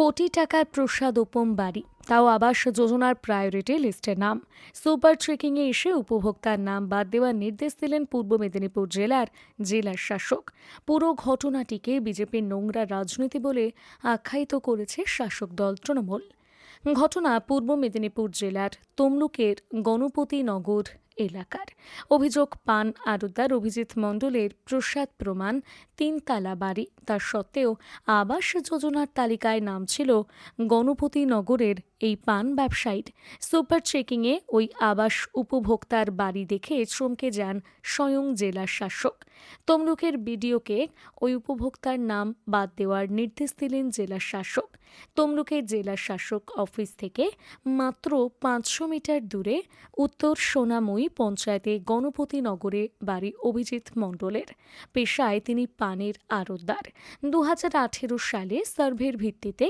কোটি টাকার প্রসাদোপম বাড়ি। তাও আবাস যোজনার প্রায়োরিটি লিস্টে নাম। সুপার ট্রেকিংয়ে এসে উপভোক্তার নাম বাদ দেওয়ার নির্দেশ দিলেন পূর্ব মেদিনীপুর জেলার জেলার শাসক। পুরো ঘটনাটিকে বিজেপির নোংরা রাজনীতি বলে আখ্যায়িত করেছে শাসক দল তৃণমূল। ঘটনা পূর্ব মেদিনীপুর জেলার তমলুকের গণপতিনগর এলাকার। অভিযোগ পান আরুদার অভিজিৎ মণ্ডলের প্রসাদ প্রমাণ, তিনতলা বাড়ি। তা সত্ত্বেও আবাস যোজনার তালিকায় নাম ছিল গণপতিনগরের এই পান ব্যবসায়ীর সুপার চেকিংয়ে ওই আবাস উপভোক্তার বাড়ি দেখে চমকে যান স্বয়ং জেলা শাসক। তমলুকের বিডিওকে ওই উপভোক্তার নাম বাদ দেওয়ার নির্দেশ দিলেন জেলা শাসক। তমলুকের জেলা শাসক অফিস থেকে মাত্র পাঁচশো মিটার দূরে উত্তর সোনাময়ী পঞ্চায়েতে গণপতিনগরে বাড়ি অভিজিৎ মণ্ডলের পেশায় তিনি পানের আড়তদার। দু হাজার আঠেরো সালে সার্ভের ভিত্তিতে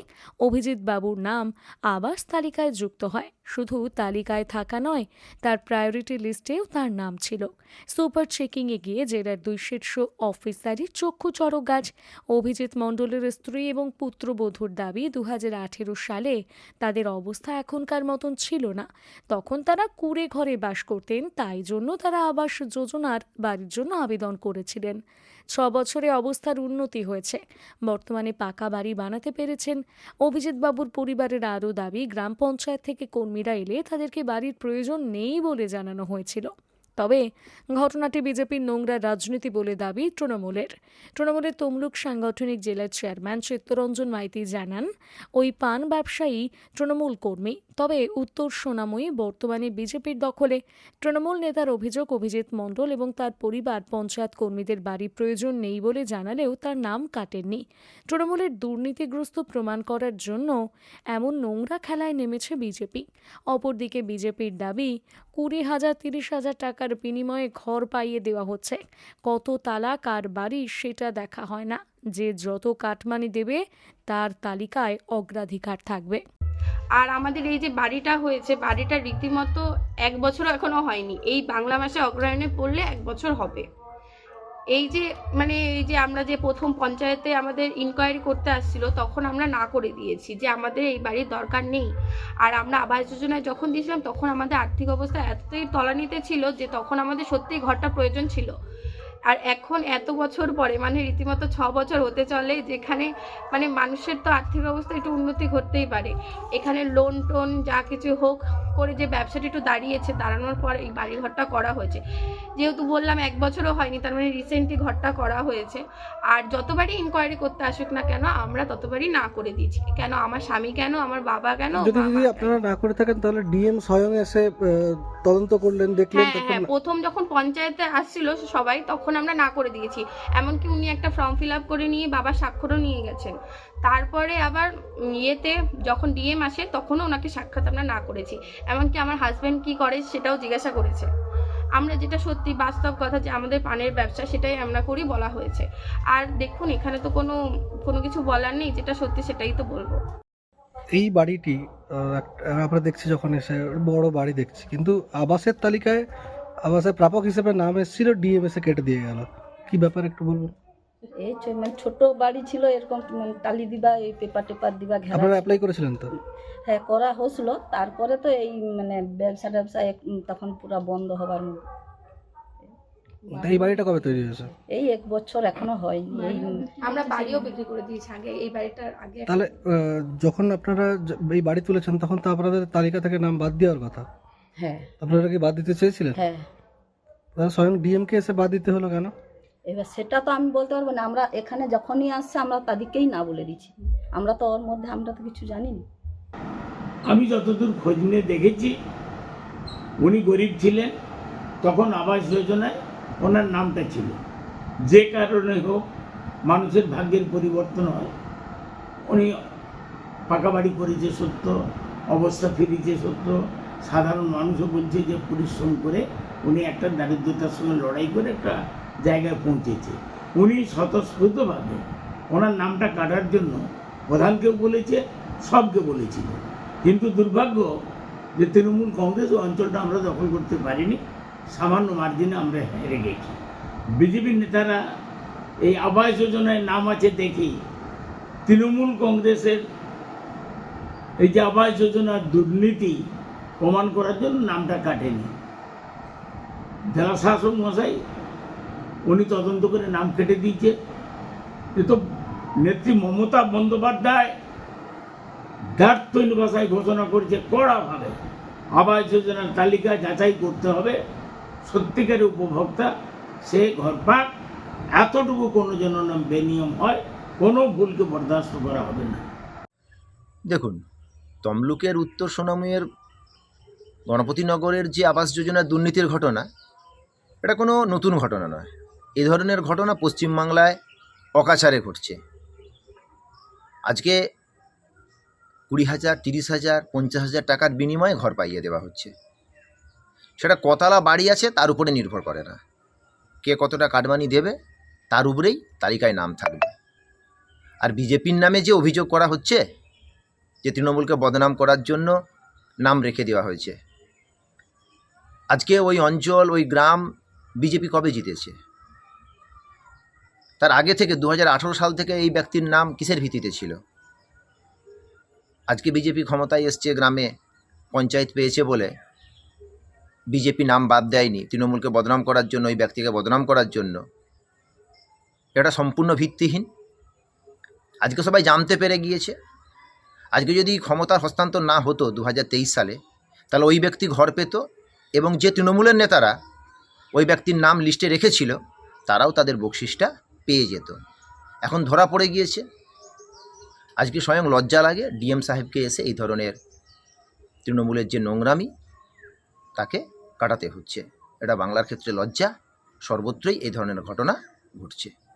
অভিজিৎ বাবুর নাম আবাস তালিকায় যুক্ত হয়। শুধু তালিকায় থাকা নয়, তার প্রায়োরিটি লিস্টেও তার নাম ছিল। সুপার চেকিংয়ে গিয়ে জেলার দুই শীর্ষ অফিসারই চক্ষু চড়ক গাছ, অভিজিৎ মণ্ডলের স্ত্রী এবং পুত্রবধূর দাবি দু হাজার আঠেরো সালে তাদের অবস্থা এখনকার মতন ছিল না। তখন তারা কুড়ে ঘরে বাস করতেন, তাই জন্য তারা আবাস যোজনার বাড়ির জন্য আবেদন করেছিলেন। ছ বছরে অবস্থার উন্নতি হয়েছে। বর্তমানে পাকা বাড়ি বানাতে পেরেছেন অভিজিৎ বাবুর পরিবারের আরও দাবি, গ্রাম পঞ্চায়েত থেকে কর্মীরা এলে তাদেরকে বাড়ির প্রয়োজন নেই বলে জানানো হয়েছিল। তবে ঘটনাটি বিজেপির নোংরা রাজনীতি বলে দাবি তৃণমূলের। তৃণমূলের তমলুক সাংগঠনিক জেলার চেয়ারম্যান চিত্তরঞ্জন মাইতি জানান, ওই পান ব্যবসায়ী তৃণমূল কর্মী। তবে উত্তর সোনাময়ী বর্তমানে বিজেপির দখলে। তৃণমূল নেতার অভিযোগ অভিজিৎ মণ্ডল এবং তার পরিবার, পঞ্চায়েত কর্মীদের বাড়ি প্রয়োজন নেই বলে জানালেও তার নাম কাটেননি। তৃণমূলের দুর্নীতিগ্রস্ত প্রমাণ করার জন্য এমন নোংরা খেলায় নেমেছে বিজেপি। অপরদিকে বিজেপির দাবি, কুড়ি হাজার, তিরিশ হাজার টাকার বিনিময়ে ঘর পাইয়ে দেওয়া হচ্ছে। কত তালা কার বাড়ি সেটা দেখা হয় না। যে যত কাটমানি দেবে, তার তালিকায় অগ্রাধিকার থাকবে। আর আমাদের এই যে বাড়িটা হয়েছে, বাড়িটা রীতিমতো এক বছরও এখনও হয়নি। এই বাংলা মাসে অগ্রহায়ণে পড়লে এক বছর হবে। এই যে মানে এই যে আমরা যে প্রথম পঞ্চায়েতে আমাদের ইনকোয়ারি করতে আসছিল, তখন আমরা না করে দিয়েছি যে আমাদের এই বাড়ির দরকার নেই। আর আমরা আবাস যোজনায় যখন দিয়েছিলাম, তখন আমাদের আর্থিক অবস্থা এতটাই তলানিতে ছিল যে তখন আমাদের সত্যিই ঘরটা প্রয়োজন ছিল। আর এখন এত বছর পরে মানে রীতিমতো ছ বছর হতে চলে যেখানে মানে মানুষের তো আর্থিক অবস্থা একটু উন্নতি ঘটতেই পারে। এখানে লোন টোন যা কিছু হোক করে যে ব্যবসাটা একটু দাঁড়িয়েছে দাঁড়ানোর পর এই বাড়ি ঘরটা করা হয়েছে। যেহেতু বললাম এক বছরও হয়নি তার মানে রিসেন্টলি ঘরটা করা হয়েছে। আর যতবারই ইনকোয়ারি করতে আসুক না কেন আমরা ততবারই না করে দিয়েছি। কেন আমার স্বামী কেন আমার বাবা কেন যদি আপনারা না করে থাকেন তাহলে ডিএম স্বয়ং এসে তদন্ত করলেন দেখলেন হ্যাঁ হ্যাঁ প্রথম যখন পঞ্চায়েতে আসছিল সবাই তখন আমরা না করে দিয়েছি। এমনকি উনি একটা ফর্ম ফিল আপ করে নিয়ে বাবার স্বাক্ষরও নিয়ে গেছেন। তারপরে আবার ইয়েতে যখন ডিএম আসে, তখনও ওনাকে সাক্ষাৎ আমরা না করেছি। এমনকি আমার হাজব্যান্ড কি করে সেটাও জিজ্ঞাসা করেছে। আমরা যেটা সত্যি বাস্তব কথা যে আমাদের পানের ব্যবসা সেটাই আমরা করি বলা হয়েছে। আর দেখুন, এখানে তো কোনো কোনো কিছু বলার নেই, যেটা সত্যি সেটাই তো বলব। এই বাড়িটি আমরা দেখছি যখন এসে, বড় বাড়ি দেখছি। কিন্তু আবাসের তালিকায় আবাসের প্রাপক হিসেবে নাম এসেছিল ডিএম এসে কেটে দিয়ে গেল। কি ব্যাপার একটু বলবেন? এই ছো- মানে ছোট বাড়ি ছিল এরকম মানে টালি দিবা এই পেপার টেপার দিবা ঘেরা আপনারা। অ্যাপ্লাই করেছিলেন তো? হ্যাঁ করা হয়েছিল। তারপরে তো এই মানে ব্যবসা ট্যাবসা এক- তখন পুরো বন্ধ হবার মতো। তা এই বাড়িটা কবে তৈরি হয়েছে? এই এক বছর এখনও হয়নি এই আমরা বাড়িও বিক্রি করে দিয়েছি আগে এই বাড়িটার আগে। তাহলে আহ, যখন আপনারা য- এই বাড়ি তুলেছেন তখন তো আপনাদের তালিকা থেকে নাম বাদ দেওয়ার কথা। হ্যাঁ। আপনারা কি বাদ দিতে চেয়েছিলেন? হ্যাঁ। তাহলে স্বয়ং ডিএম কে এসে বাদ দিতে হলো কেন? এবার সেটা তো আমি বলতে পারব না। আমরা এখানে যখনই আসছে আমরা তাদেরকেই না বলে দিচ্ছি। আমরা তো ওর মধ্যে আমরা তো কিছু জানি না আমি যতদূর খোঁজ নিয়ে দেখেছি উনি গরিব ছিলেন তখন আবাস যোজনায় ওনার নামটা ছিল। যে কারণে হোক মানুষের ভাগ্যের পরিবর্তন হয়। উনি পাকা বাড়ি করেছে সত্য অবস্থা ফিরেছে সত্য সাধারণ মানুষও বলছে যে পরিশ্রম করে উনি একটা দারিদ্রতার সঙ্গে লড়াই করে একটা জায়গায় পৌঁছেছে। উনি স্বতঃস্ফূর্তভাবে ওনার নামটা কাটার জন্য প্রধানকেও বলেছে, সবকে বলেছিল। কিন্তু দুর্ভাগ্য যে তৃণমূল কংগ্রেস অঞ্চলটা আমরা দখল করতে পারিনি, সামান্য মার্জিনে আমরা হেরে গেছি। বিজেপির নেতারা এই আবাস যোজনায় নাম আছে দেখেই। তৃণমূল কংগ্রেসের এই যে আবাস যোজনার দুর্নীতি প্রমাণ করার জন্য নামটা কাটেনি। জেলা শাসক মশাই, উনি তদন্ত করে নাম কেটে দিয়েছে। এ তো নেত্রী মমতা বন্দ্যোপাধ্যায় দার্থহীন ভাষায় ঘোষণা করেছে কড়াভাবে। আবাস যোজনার তালিকা যাচাই করতে হবে। সত্যিকারের উপভোক্তা, সে ঘর পাক। এতটুকু কোনো যেন বেনিয়ম হয়, কোনো ভুলকে বরদাস্ত করা হবে না। দেখুন, তমলুকের উত্তর সোনামুয়ের গণপতিনগরের যে আবাস যোজনার দুর্নীতির ঘটনা, এটা কোনো নতুন ঘটনা নয়। এ ধরনের ঘটনা পশ্চিমবাংলায় অকাচারে ঘটছে। আজকে কুড়ি হাজার, তিরিশ হাজার, পঞ্চাশ হাজার টাকার বিনিময়ে ঘর পাইয়ে দেওয়া হচ্ছে। সেটা কতলা বাড়ি আছে তার উপরে নির্ভর করে না। কে কতটা কাটমানি দেবে তার উপরেই তালিকায় নাম থাকবে। আর বিজেপির নামে যে অভিযোগ করা হচ্ছে, যে তৃণমূলকে বদনাম করার জন্য নাম রেখে দেওয়া হয়েছে আজকে ওই অঞ্চল, ওই গ্রাম বিজেপি কবে জিতেছে? তার আগে থেকে দু হাজার আঠেরো সাল থেকে এই ব্যক্তির নাম কিসের ভিত্তিতে ছিল? আজকে বিজেপি ক্ষমতায় এসছে, গ্রামে পঞ্চায়েত পেয়েছে বলে বিজেপি নাম বাদ দেয়নি। তৃণমূলকে বদনাম করার জন্য, ওই ব্যক্তিকে বদনাম করার জন্য। এটা সম্পূর্ণ ভিত্তিহীন। আজকে সবাই জানতে পেরে গিয়েছে। আজকে যদি ক্ষমতার হস্তান্তর না হতো দু হাজার তেইশ সালে, তাহলে ওই ব্যক্তি ঘর পেত এবং যে তৃণমূলের নেতারা ওই ব্যক্তির নাম লিস্টে রেখেছিল, তারাও তাদের বকশিসটা পেয়ে যেত। এখন ধরা পড়ে গিয়েছে। আজকে স্বয়ং লজ্জা লাগে ডিএম সাহেবকে এসে এই ধরনের তৃণমূলের যে নোংরামি, তাকে কাটাতে হচ্ছে। এটা বাংলার ক্ষেত্রে লজ্জা। সর্বত্রই এই ধরনের ঘটনা ঘটছে।